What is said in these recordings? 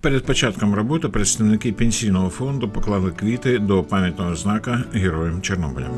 Перед початком роботи представники пенсійного фонду поклали квіти до пам'ятного знака Героям Чорнобиля.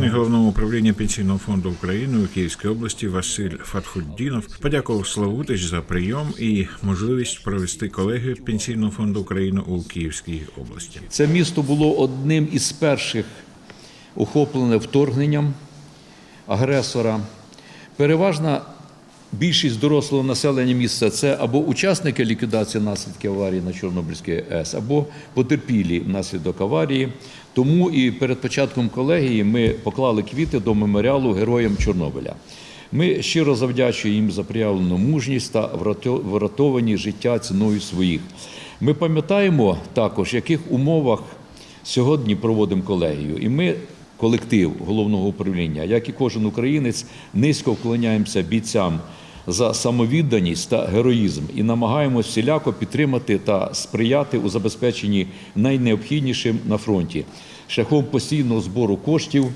Начальник головного управління пенсійного фонду України у Київській області Василь Фатхуддінов подякував Славутич за прийом і можливість провести колегію пенсійного фонду України у Київській області. Це місто було одним із перших охоплене вторгненням агресора. Переважна більшість дорослого населення міста це або учасники ліквідації наслідків аварії на Чорнобильській АЕС, або потерпілі внаслідок аварії. Тому і перед початком колегії ми поклали квіти до меморіалу Героям Чорнобиля. Ми щиро завдячуємо їм за проявлену мужність та врятовані життя ціною своїх. Ми пам'ятаємо також, в яких умовах сьогодні проводимо колегію. І ми, колектив головного управління, як і кожен українець, низько вклоняємося бійцям за самовідданість та героїзм і намагаємось всіляко підтримати та сприяти у забезпеченні найнеобхіднішим на фронті шляхом постійного збору коштів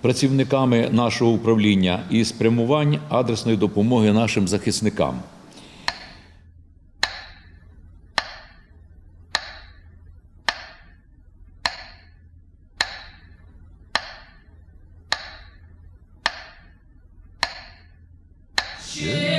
працівниками нашого управління і спрямувань адресної допомоги нашим захисникам. Yeah.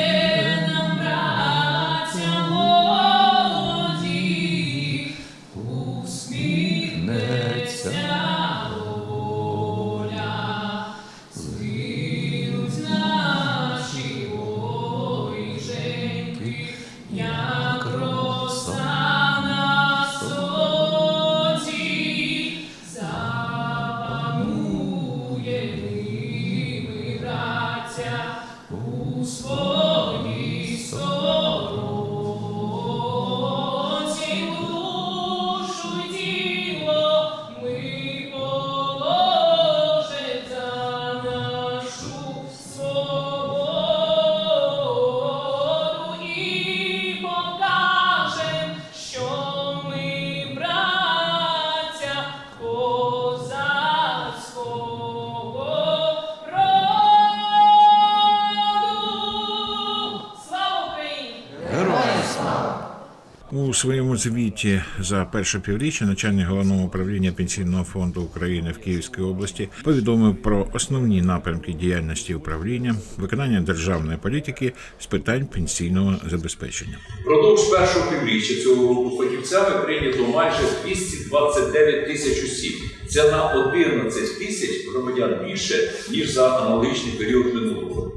У своєму звіті за перше півріччя начальник головного управління пенсійного фонду України в Київській області повідомив про основні напрямки діяльності управління, виконання державної політики з питань пенсійного забезпечення. Продовж першого півріччя цього року фахівцями прийнято майже 229 тисяч осіб. Це на 11 тисяч громадян більше, ніж за аналогічний період минулого.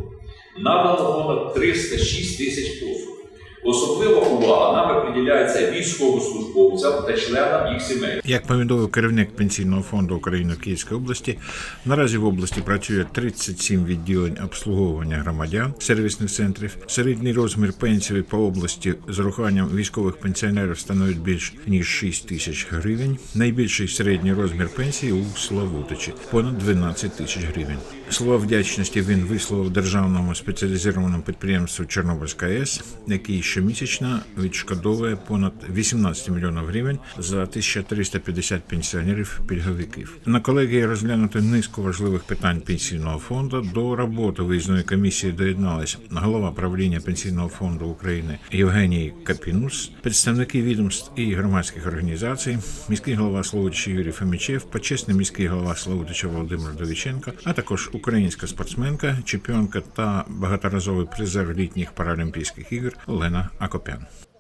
Надано понад 306 тисяч послуг. Особлива увага нами приділяється військовослужбовцям та членам їх сімей. Як повідомив керівник пенсійного фонду України в Київській області, наразі в області працює 37 відділень обслуговування громадян сервісних центрів. Середній розмір пенсії по області з урахуванням військових пенсіонерів становить більш ніж 6 тисяч гривень. Найбільший середній розмір пенсії у Славутичі понад 12 тисяч гривень. Слова вдячності він висловив державному спеціалізованому підприємству Чорнобильська АЕС, який щомісячно відшкодовує понад 18 мільйонів гривень за 1350 пенсіонерів пільговиків. На колегії розглянуто низку важливих питань пенсійного фонду. До роботи виїзної комісії доєдналися голова правління пенсійного фонду України Євгеній Капінус, представники відомств і громадських організацій, міський голова Славутича Юрій Фомічев, почесний міський голова Славутича Володимир Довіченко, а також українська спортсменка, чемпіонка та багаторазовий призер літніх паралімпійських ігор Олена Martina Akopian.